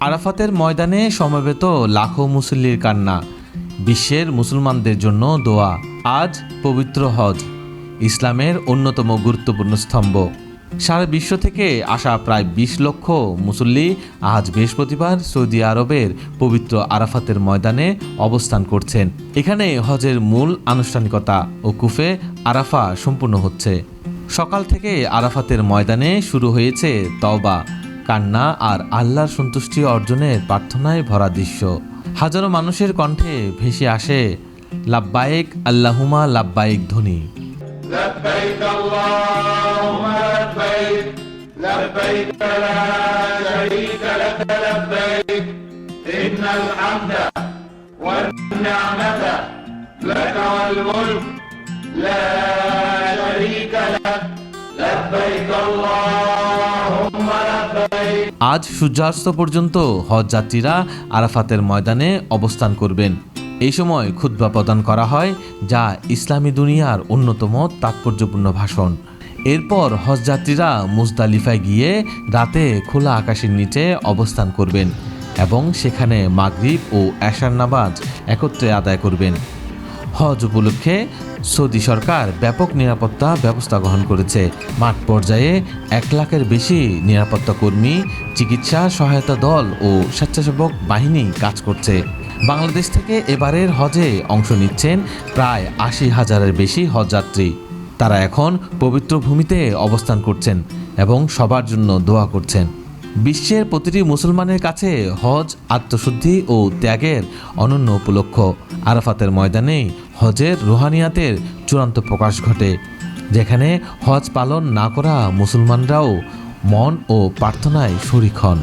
আরাফাতের ময়দানে সমবেত লাখো মুসল্লির কান্না। বিশ্বের মুসলমানদের জন্য দোয়া। আজ পবিত্র হজ, ইসলামের অন্যতম গুরুত্বপূর্ণ স্তম্ভ। সারা বিশ্ব থেকে আসা প্রায় বিশ লক্ষ মুসল্লি আজ বৃহস্পতিবার সৌদি আরবের পবিত্র আরাফাতের ময়দানে অবস্থান করছেন। এখানে হজের মূল আনুষ্ঠানিকতা ও কুফে আরাফা সম্পূর্ণ হচ্ছে। সকাল থেকে আরাফাতের ময়দানে শুরু হয়েছে তওবা। কান্না আর আল্লাহর সন্তুষ্টি অর্জনের প্রার্থনায় ভরা দৃশ্য হাজারো মানুষের কণ্ঠে ভেসে আসে লাব্বায়েক আল্লাহুমা লাব্বায়েক ধ্বনি لبيك اللهم لبيك لبيك لا شريك لك لبيك إن আজ সূর্যাস্ত পর্যন্ত হজ যাত্রীরা আরাফাতের ময়দানে অবস্থান করবেন। এই সময় খুতবা প্রদান করা হয়, যা ইসলামী দুনিয়ার অন্যতম তাৎপর্যপূর্ণ ভাষণ। এরপর হজযাত্রীরা মুজদালিফায় গিয়ে রাতে খোলা আকাশের নিচে অবস্থান করবেন এবং সেখানে মাগরিব ও এশার নামাজ একত্রে আদায় করবেন। হজ উপলক্ষে সৌদি সরকার ব্যাপক নিরাপত্তা ব্যবস্থা গ্রহণ করেছে। মাঠ পর্যায়ে এক লাখের বেশি নিরাপত্তা কর্মী, চিকিৎসা সহায়তা দল ও স্বেচ্ছাসেবক বাহিনী কাজ করছে। বাংলাদেশ থেকে এবারের হজে অংশ নিচ্ছেন প্রায় আশি হাজারের বেশি হজযাত্রী তারা এখন পবিত্র ভূমিতে অবস্থান করছেন এবং সবার জন্য দোয়া করছেন। বিশ্বের প্রতিটি মুসলমানের কাছে হজ, আত্মশুদ্ধি ও ত্যাগের অনন্য উপলক্ষ। আরাফাতের ময়দানে হজের রোহানিয়াতের চূড়ান্ত প্রকাশ ঘটে, যেখানে হজ পালন না করা মুসলমানরাও মন ও প্রার্থনায় শরিক হন।